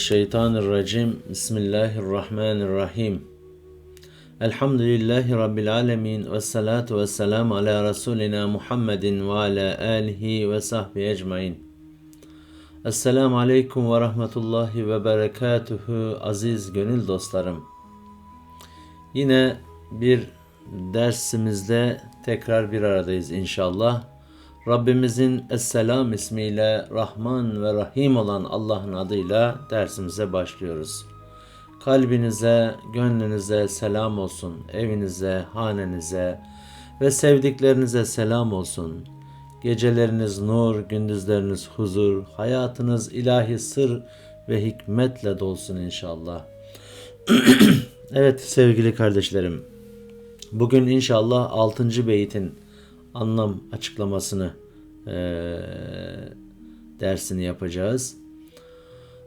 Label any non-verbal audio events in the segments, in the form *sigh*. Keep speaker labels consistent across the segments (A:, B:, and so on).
A: Mineşşeytanirracim. Bismillahirrahmanirrahim. Elhamdülillahi rabbil alamin ve salatu vesselam ala rasulina Muhammedin ve ala alihi ve sahbihi ecmaîn. Esselamu aleyküm ve rahmetullahi ve berekatuhu aziz gönül dostlarım. Yine bir dersimizde tekrar bir aradayız inşallah. Rabbimizin Esselam ismiyle Rahman ve Rahim olan Allah'ın adıyla dersimize başlıyoruz. Kalbinize, gönlünüze selam olsun, evinize, hanenize ve sevdiklerinize selam olsun. Geceleriniz nur, gündüzleriniz huzur, hayatınız ilahi sır ve hikmetle dolsun inşallah. *clears throat* evet sevgili kardeşlerim, bugün inşallah 6. beytin anlam açıklamasını eee, dersini yapacağız.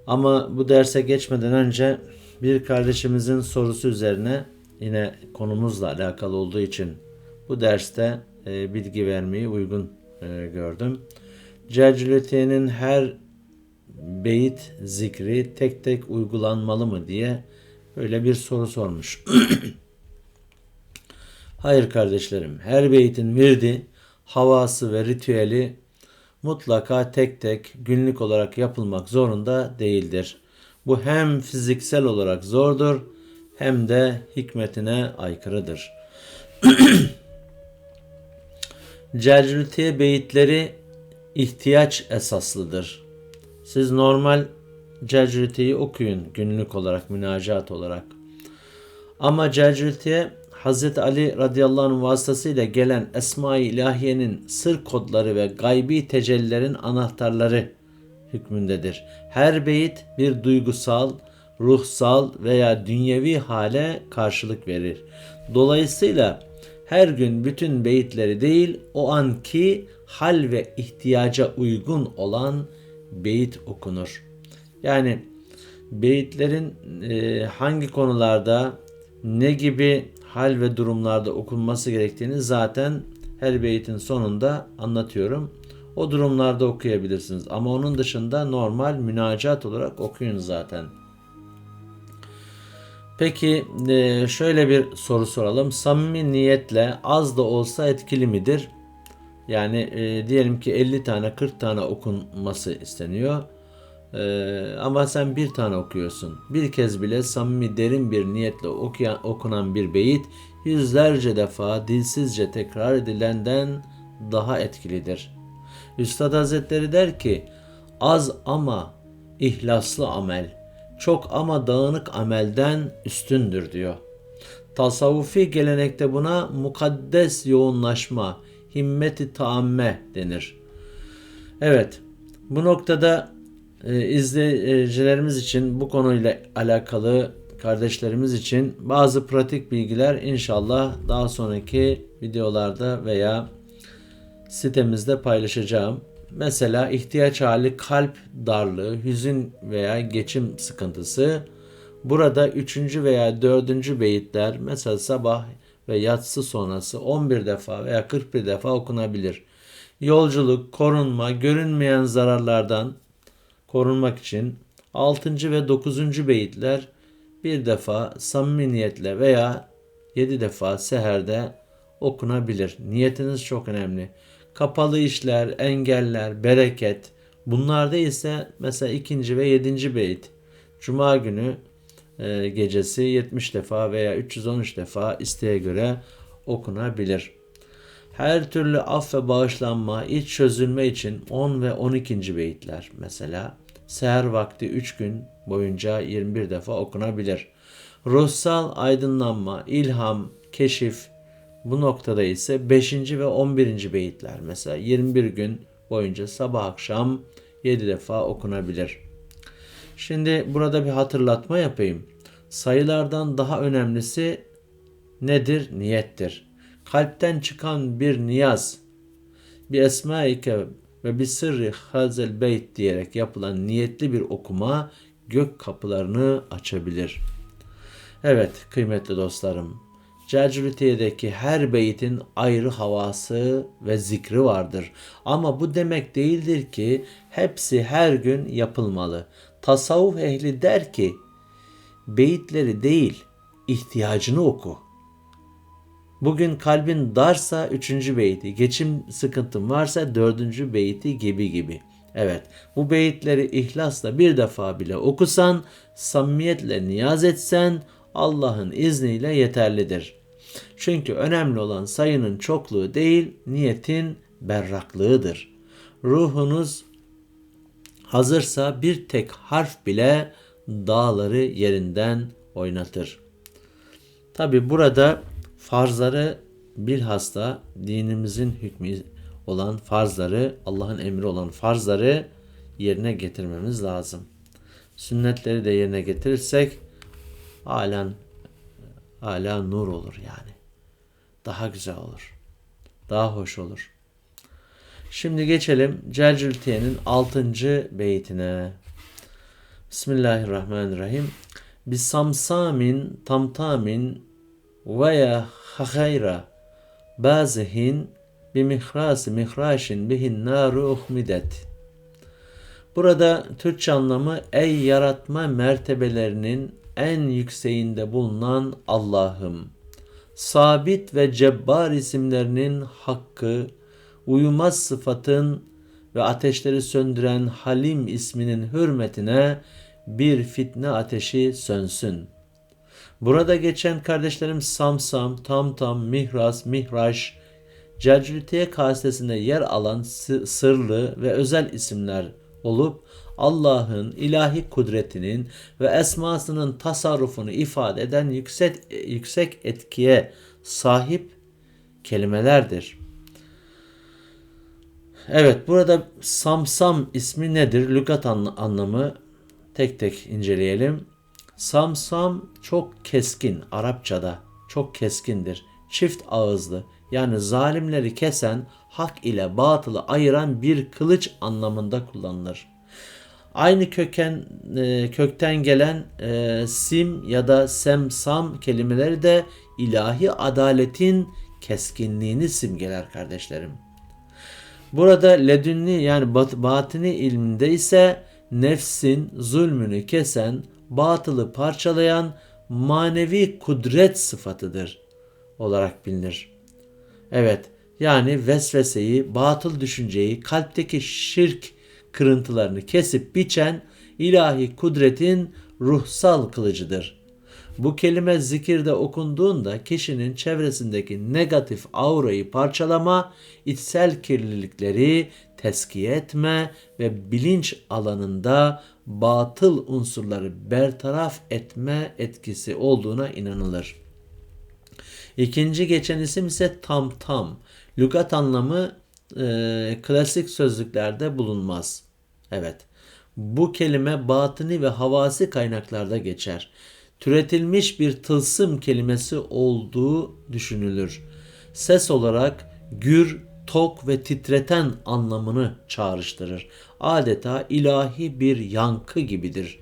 A: Ama bu derse geçmeden önce bir kardeşimizin sorusu üzerine yine konumuzla alakalı olduğu için bu derste e, bilgi vermeyi uygun e, gördüm. Celcületiye'nin her beyit zikri tek tek uygulanmalı mı diye böyle bir soru sormuş. *clears throat* Hayır kardeşlerim, her beytin virdi, havası ve ritüeli mutlaka tek tek günlük olarak yapılmak zorunda değildir. Bu hem fiziksel olarak zordur hem de hikmetine aykırıdır. *clears throat* Celcültiye beyitleri ihtiyaç esaslıdır. Siz normal Celcültiye'yi okuyun günlük olarak, münacat olarak. Ama Celcültiye Hz. Ali radıyallahu anh vasıtasıyla gelen Esma-i İlahiye'nin sır kodları ve gaybi tecellilerin anahtarları hükmündedir. Her beyit bir duygusal, ruhsal veya dünyevi hale karşılık verir. Dolayısıyla her gün bütün beyitleri değil, o anki hal ve ihtiyaca uygun olan beyit okunur. Yani beyitlerin e, hangi konularda ne gibi hal ve durumlarda okunması gerektiğini zaten her beytin sonunda anlatıyorum. O durumlarda okuyabilirsiniz. Ama onun dışında normal münacat olarak okuyun zaten. Peki e, şöyle bir soru soralım. Samimi niyetle az da olsa etkili midir? Yani e, diyelim ki 50 tane 40 tane okunması isteniyor. Ee, ama sen bir tane okuyorsun. Bir kez bile samimi derin bir niyetle okuyan, okunan bir beyit yüzlerce defa dilsizce tekrar edilenden daha etkilidir. Üstad Hazretleri der ki az ama ihlaslı amel çok ama dağınık amelden üstündür diyor. Tasavvufi gelenekte buna mukaddes yoğunlaşma, himmeti taamme denir. Evet, bu noktada e, izleyicilerimiz için bu konuyla alakalı kardeşlerimiz için bazı pratik bilgiler inşallah daha sonraki videolarda veya sitemizde paylaşacağım. Mesela ihtiyaç hali kalp darlığı, hüzün veya geçim sıkıntısı. Burada üçüncü veya dördüncü beyitler mesela sabah ve yatsı sonrası 11 defa veya 41 defa okunabilir. Yolculuk, korunma, görünmeyen zararlardan korunmak için 6. ve 9. beyitler bir defa samimi niyetle veya 7 defa seherde okunabilir. Niyetiniz çok önemli. Kapalı işler, engeller, bereket bunlarda ise mesela 2. ve 7. beyit Cuma günü e, gecesi 70 defa veya 313 defa isteğe göre okunabilir. Her türlü af ve bağışlanma, iç çözülme için 10 ve 12. beyitler mesela seher vakti 3 gün boyunca 21 defa okunabilir. Ruhsal aydınlanma, ilham, keşif bu noktada ise 5. ve 11. beyitler mesela 21 gün boyunca sabah akşam 7 defa okunabilir. Şimdi burada bir hatırlatma yapayım. Sayılardan daha önemlisi nedir? Niyettir. Kalpten çıkan bir niyaz, bir esma-i ve bir sırrı hazel beyt diyerek yapılan niyetli bir okuma gök kapılarını açabilir. Evet kıymetli dostlarım, Celcülitiye'deki her beytin ayrı havası ve zikri vardır. Ama bu demek değildir ki hepsi her gün yapılmalı. Tasavvuf ehli der ki beyitleri değil ihtiyacını oku. Bugün kalbin darsa üçüncü beyti, geçim sıkıntın varsa dördüncü beyti gibi gibi. Evet, bu beyitleri ihlasla bir defa bile okusan, samimiyetle niyaz etsen Allah'ın izniyle yeterlidir. Çünkü önemli olan sayının çokluğu değil, niyetin berraklığıdır. Ruhunuz hazırsa bir tek harf bile dağları yerinden oynatır. Tabi burada farzları bilhassa dinimizin hükmü olan farzları, Allah'ın emri olan farzları yerine getirmemiz lazım. Sünnetleri de yerine getirirsek halen hala nur olur yani. Daha güzel olur. Daha hoş olur. Şimdi geçelim Celcültiye'nin 6. beytine. Bismillahirrahmanirrahim. Bisamsamin tamtamin veya hayra bazihin bi mihrasi mihraşin bihin naru uhmidet. Burada Türkçe anlamı ey yaratma mertebelerinin en yükseğinde bulunan Allah'ım. Sabit ve cebbar isimlerinin hakkı, uyumaz sıfatın ve ateşleri söndüren Halim isminin hürmetine bir fitne ateşi sönsün. Burada geçen kardeşlerim Samsam, Tamtam, Mihras, Mihraş, Celcültiye kasesinde yer alan sırlı ve özel isimler olup Allah'ın ilahi kudretinin ve esmasının tasarrufunu ifade eden yüksek, yüksek etkiye sahip kelimelerdir. Evet burada Samsam ismi nedir? Lügat anlamı tek tek inceleyelim. Samsam çok keskin Arapçada çok keskindir. Çift ağızlı yani zalimleri kesen hak ile batılı ayıran bir kılıç anlamında kullanılır. Aynı köken e, kökten gelen e, sim ya da semsam kelimeleri de ilahi adaletin keskinliğini simgeler kardeşlerim. Burada ledünni yani bat, batini ilminde ise nefsin zulmünü kesen, batılı parçalayan manevi kudret sıfatıdır olarak bilinir. Evet, yani vesveseyi, batıl düşünceyi, kalpteki şirk kırıntılarını kesip biçen ilahi kudretin ruhsal kılıcıdır. Bu kelime zikirde okunduğunda kişinin çevresindeki negatif aurayı parçalama, içsel kirlilikleri teskiye etme ve bilinç alanında batıl unsurları bertaraf etme etkisi olduğuna inanılır. İkinci geçen isim ise tam tam. Lügat anlamı e, klasik sözlüklerde bulunmaz. Evet. Bu kelime batını ve havasi kaynaklarda geçer. Türetilmiş bir tılsım kelimesi olduğu düşünülür. Ses olarak gür, tok ve titreten anlamını çağrıştırır. Adeta ilahi bir yankı gibidir.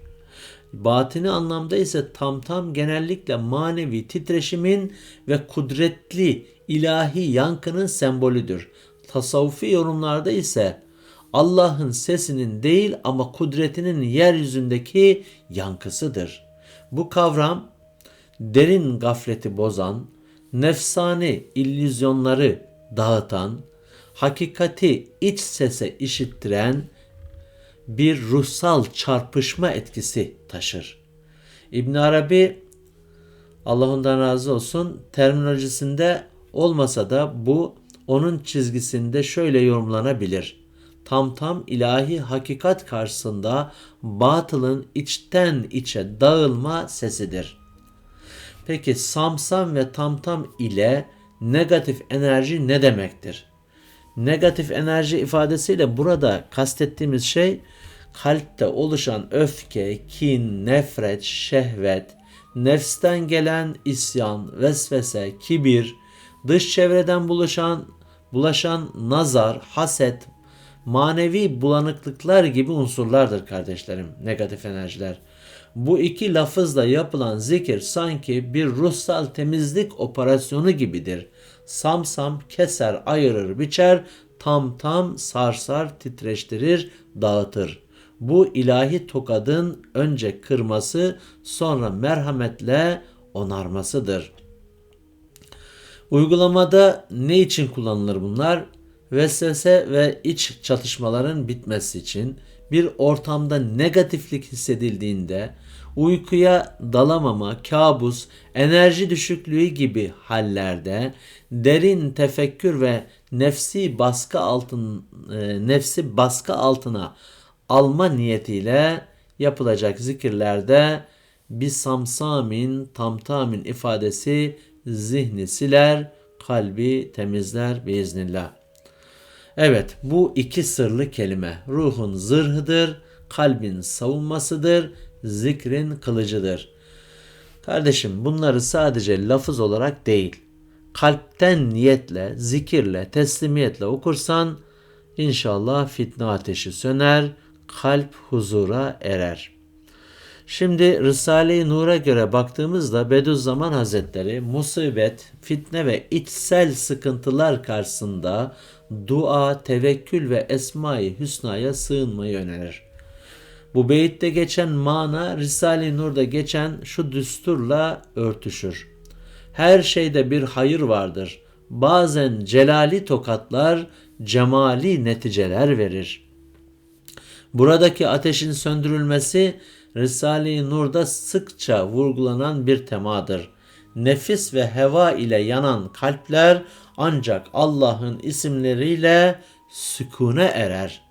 A: Batini anlamda ise tam tam genellikle manevi titreşimin ve kudretli ilahi yankının sembolüdür. Tasavvufi yorumlarda ise Allah'ın sesinin değil ama kudretinin yeryüzündeki yankısıdır. Bu kavram derin gafleti bozan, nefsani illüzyonları dağıtan, hakikati iç sese işittiren bir ruhsal çarpışma etkisi taşır. İbn Arabi Allah ondan razı olsun terminolojisinde olmasa da bu onun çizgisinde şöyle yorumlanabilir. Tam tam ilahi hakikat karşısında batılın içten içe dağılma sesidir. Peki samsam ve tamtam ile negatif enerji ne demektir? Negatif enerji ifadesiyle burada kastettiğimiz şey kalpte oluşan öfke, kin, nefret, şehvet, nefsten gelen isyan, vesvese, kibir, dış çevreden bulaşan bulaşan nazar, haset, manevi bulanıklıklar gibi unsurlardır kardeşlerim, negatif enerjiler. Bu iki lafızla yapılan zikir sanki bir ruhsal temizlik operasyonu gibidir. Sam sam keser, ayırır, biçer, tam tam sarsar, titreştirir, dağıtır. Bu ilahi tokadın önce kırması sonra merhametle onarmasıdır. Uygulamada ne için kullanılır bunlar? Vesvese ve iç çatışmaların bitmesi için bir ortamda negatiflik hissedildiğinde uykuya dalamama, kabus, enerji düşüklüğü gibi hallerde derin tefekkür ve nefsi baskı altın e, nefsi baskı altına alma niyetiyle yapılacak zikirlerde bir samsamin tamtamin ifadesi zihni siler, kalbi temizler biiznillah. Evet bu iki sırlı kelime ruhun zırhıdır, kalbin savunmasıdır, zikrin kılıcıdır. Kardeşim bunları sadece lafız olarak değil, kalpten niyetle, zikirle, teslimiyetle okursan inşallah fitne ateşi söner, kalp huzura erer. Şimdi Risale-i Nur'a göre baktığımızda Bediüzzaman Hazretleri musibet, fitne ve içsel sıkıntılar karşısında dua, tevekkül ve esma-i hüsnaya sığınmayı önerir. Bu beyitte geçen mana Risale-i Nur'da geçen şu düsturla örtüşür. Her şeyde bir hayır vardır. Bazen celali tokatlar cemali neticeler verir. Buradaki ateşin söndürülmesi Risale-i Nur'da sıkça vurgulanan bir temadır. Nefis ve heva ile yanan kalpler ancak Allah'ın isimleriyle sükune erer.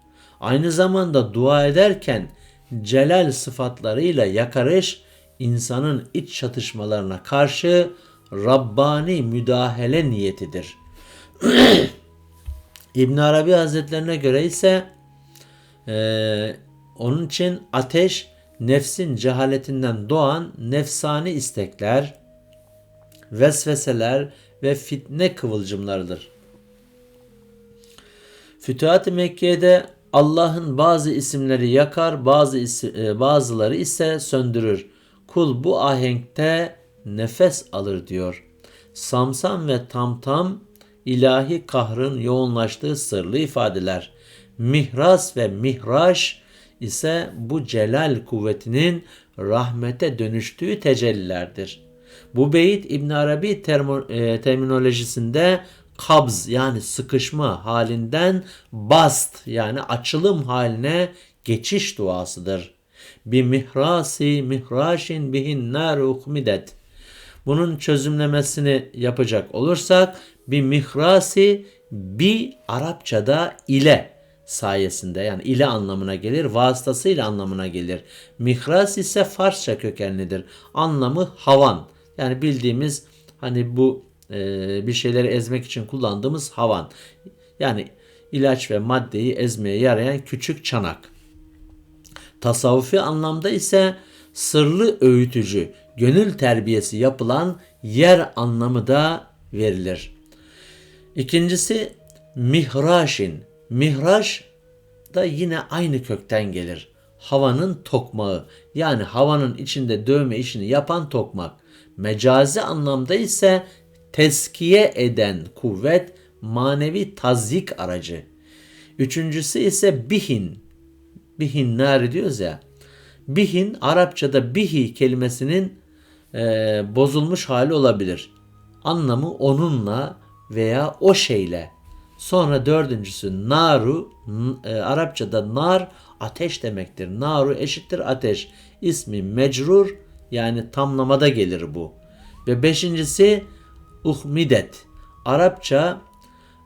A: Aynı zamanda dua ederken celal sıfatlarıyla yakarış insanın iç çatışmalarına karşı Rabbani müdahale niyetidir. *clears throat* İbn Arabi Hazretlerine göre ise e, onun için ateş nefsin cehaletinden doğan nefsani istekler, vesveseler ve fitne kıvılcımlarıdır. Fütuhat-ı Mekke'de Allah'ın bazı isimleri yakar, bazı e, bazıları ise söndürür. Kul bu ahenkte nefes alır diyor. Samsam ve tamtam ilahi kahrın yoğunlaştığı sırlı ifadeler. Mihras ve mihraş ise bu celal kuvvetinin rahmete dönüştüğü tecellilerdir. Bu beyit İbn Arabi termo, e, terminolojisinde kabz yani sıkışma halinden bast yani açılım haline geçiş duasıdır. Bir mihrasi mihraşin bihin nar ukmidet. Bunun çözümlemesini yapacak olursak bir mihrasi bir Arapçada ile sayesinde yani ile anlamına gelir, vasıtasıyla anlamına gelir. Mihras ise Farsça kökenlidir. Anlamı havan. Yani bildiğimiz hani bu bir şeyleri ezmek için kullandığımız havan. Yani ilaç ve maddeyi ezmeye yarayan küçük çanak. Tasavvufi anlamda ise sırlı öğütücü, gönül terbiyesi yapılan yer anlamı da verilir. İkincisi mihraşin. Mihraş da yine aynı kökten gelir. Havanın tokmağı yani havanın içinde dövme işini yapan tokmak. Mecazi anlamda ise teskiye eden kuvvet manevi tazyik aracı. Üçüncüsü ise bihin. Bihin nari diyoruz ya. Bihin Arapçada bihi kelimesinin e, bozulmuş hali olabilir. Anlamı onunla veya o şeyle. Sonra dördüncüsü naru, e, Arapçada nar ateş demektir. Naru eşittir ateş. İsmi mecrur yani tamlamada gelir bu. Ve beşincisi uhmidet. Arapça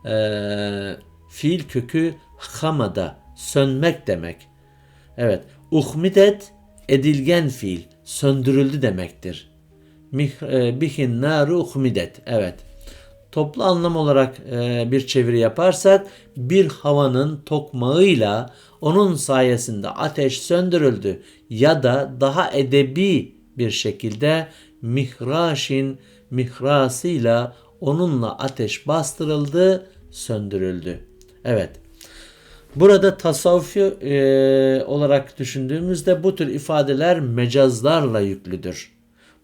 A: e, fiil kökü hamada sönmek demek. Evet uhmidet edilgen fiil söndürüldü demektir. E, bihin naru uhmidet. Evet. Toplu anlam olarak e, bir çeviri yaparsak bir havanın tokmağıyla onun sayesinde ateş söndürüldü ya da daha edebi bir şekilde mihraşin mihrasıyla onunla ateş bastırıldı, söndürüldü. Evet. Burada tasavvufi e, olarak düşündüğümüzde bu tür ifadeler mecazlarla yüklüdür.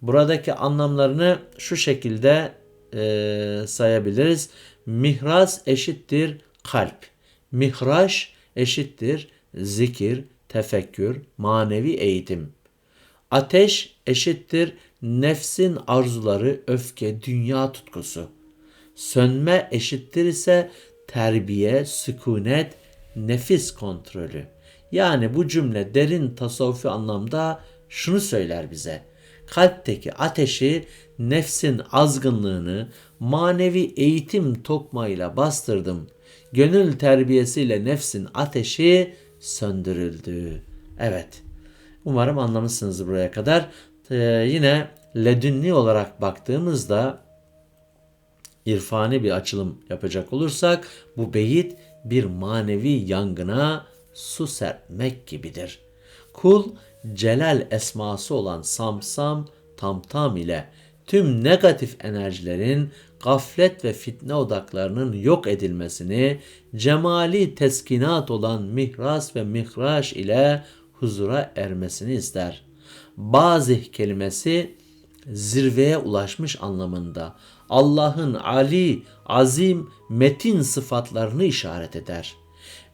A: Buradaki anlamlarını şu şekilde e, sayabiliriz. Mihras eşittir kalp. Mihraş eşittir zikir, tefekkür, manevi eğitim. Ateş eşittir nefsin arzuları, öfke, dünya tutkusu. Sönme eşittir ise terbiye, sükunet, nefis kontrolü. Yani bu cümle derin tasavvufi anlamda şunu söyler bize. Kalpteki ateşi nefsin azgınlığını manevi eğitim tokmayla bastırdım. Gönül terbiyesiyle nefsin ateşi söndürüldü. Evet. Umarım anlamışsınız buraya kadar. Ee, yine ledünni olarak baktığımızda irfani bir açılım yapacak olursak bu beyit bir manevi yangına su serpmek gibidir. Kul celal esması olan samsam tamtam ile tüm negatif enerjilerin gaflet ve fitne odaklarının yok edilmesini, cemali teskinat olan mihras ve mihraş ile huzura ermesini ister. Bazih kelimesi zirveye ulaşmış anlamında Allah'ın ali, azim, metin sıfatlarını işaret eder.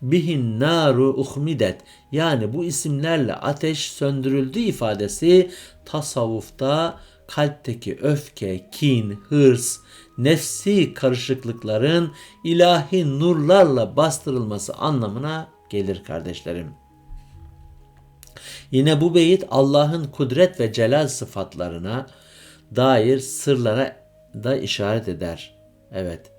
A: Bihin naru uhmidet yani bu isimlerle ateş söndürüldü ifadesi tasavvufta kalpteki öfke, kin, hırs, nefsi karışıklıkların ilahi nurlarla bastırılması anlamına gelir kardeşlerim. Yine bu beyit Allah'ın kudret ve celal sıfatlarına dair sırlara da işaret eder. Evet.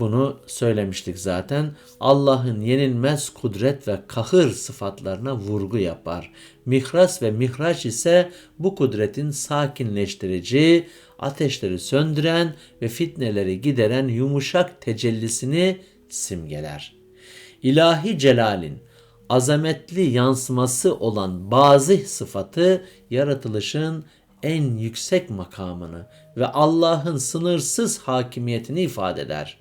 A: Bunu söylemiştik zaten. Allah'ın yenilmez kudret ve kahır sıfatlarına vurgu yapar. Mihras ve mihraç ise bu kudretin sakinleştirici, ateşleri söndüren ve fitneleri gideren yumuşak tecellisini simgeler. İlahi celalin azametli yansıması olan bazı sıfatı yaratılışın en yüksek makamını ve Allah'ın sınırsız hakimiyetini ifade eder.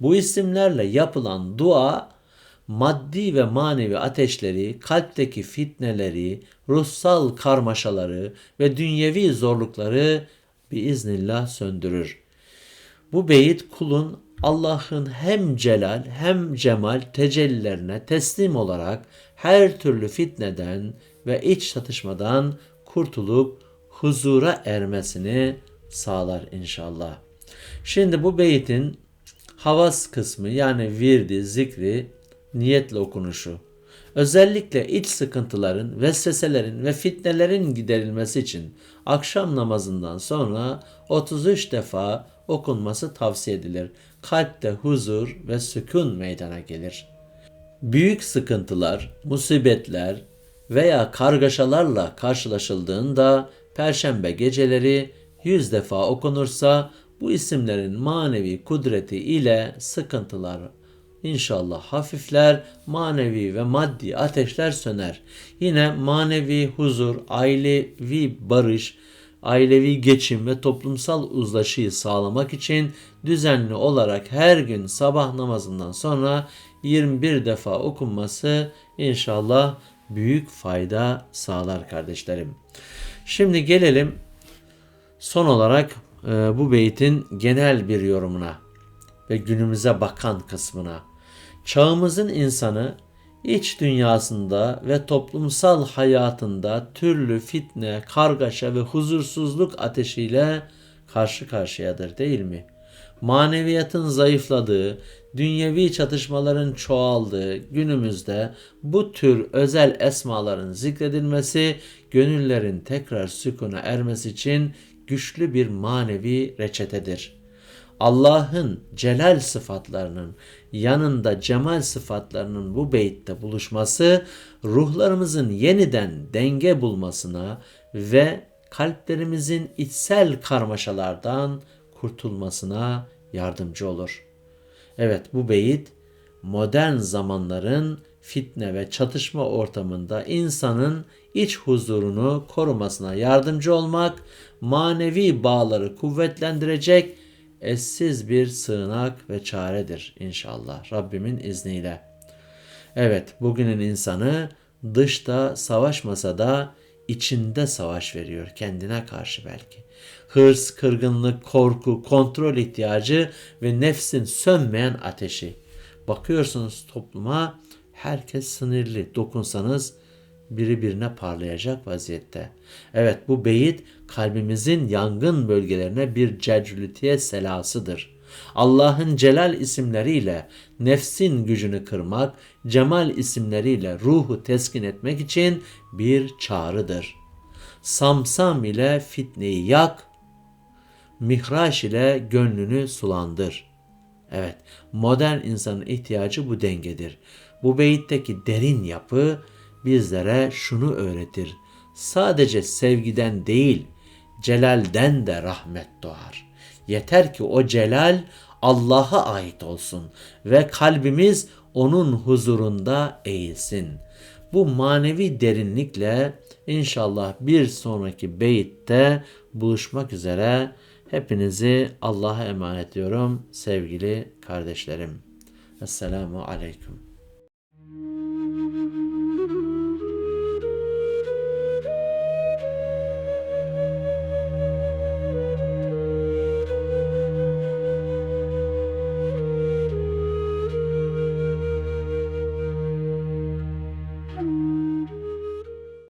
A: Bu isimlerle yapılan dua maddi ve manevi ateşleri, kalpteki fitneleri, ruhsal karmaşaları ve dünyevi zorlukları biiznillah söndürür. Bu beyit kulun Allah'ın hem celal hem cemal tecellilerine teslim olarak her türlü fitneden ve iç çatışmadan kurtulup huzura ermesini sağlar inşallah. Şimdi bu beytin havas kısmı yani virdi, zikri, niyetle okunuşu. Özellikle iç sıkıntıların, vesveselerin ve fitnelerin giderilmesi için akşam namazından sonra 33 defa okunması tavsiye edilir. Kalpte huzur ve sükun meydana gelir. Büyük sıkıntılar, musibetler veya kargaşalarla karşılaşıldığında perşembe geceleri 100 defa okunursa bu isimlerin manevi kudreti ile sıkıntılar inşallah hafifler, manevi ve maddi ateşler söner. Yine manevi huzur, ailevi barış, ailevi geçim ve toplumsal uzlaşıyı sağlamak için düzenli olarak her gün sabah namazından sonra 21 defa okunması inşallah büyük fayda sağlar kardeşlerim. Şimdi gelelim son olarak e, bu beytin genel bir yorumuna ve günümüze bakan kısmına. Çağımızın insanı iç dünyasında ve toplumsal hayatında türlü fitne, kargaşa ve huzursuzluk ateşiyle karşı karşıyadır değil mi? Maneviyatın zayıfladığı, dünyevi çatışmaların çoğaldığı günümüzde bu tür özel esmaların zikredilmesi gönüllerin tekrar sükuna ermesi için güçlü bir manevi reçetedir. Allah'ın celal sıfatlarının yanında cemal sıfatlarının bu beytte buluşması ruhlarımızın yeniden denge bulmasına ve kalplerimizin içsel karmaşalardan kurtulmasına yardımcı olur. Evet bu beyit modern zamanların fitne ve çatışma ortamında insanın iç huzurunu korumasına yardımcı olmak, manevi bağları kuvvetlendirecek eşsiz bir sığınak ve çaredir inşallah Rabbimin izniyle. Evet bugünün insanı dışta savaşmasa da içinde savaş veriyor kendine karşı belki. Hırs, kırgınlık, korku, kontrol ihtiyacı ve nefsin sönmeyen ateşi. Bakıyorsunuz topluma herkes sinirli. Dokunsanız biri birine parlayacak vaziyette. Evet bu beyit kalbimizin yangın bölgelerine bir cecrülütiye selasıdır. Allah'ın celal isimleriyle nefsin gücünü kırmak, cemal isimleriyle ruhu teskin etmek için bir çağrıdır. Samsam ile fitneyi yak, mihraş ile gönlünü sulandır. Evet, modern insanın ihtiyacı bu dengedir. Bu beyitteki derin yapı bizlere şunu öğretir. Sadece sevgiden değil, celalden de rahmet doğar. Yeter ki o celal Allah'a ait olsun ve kalbimiz onun huzurunda eğilsin. Bu manevi derinlikle inşallah bir sonraki beyitte buluşmak üzere hepinizi Allah'a emanet ediyorum sevgili kardeşlerim. Esselamu Aleyküm.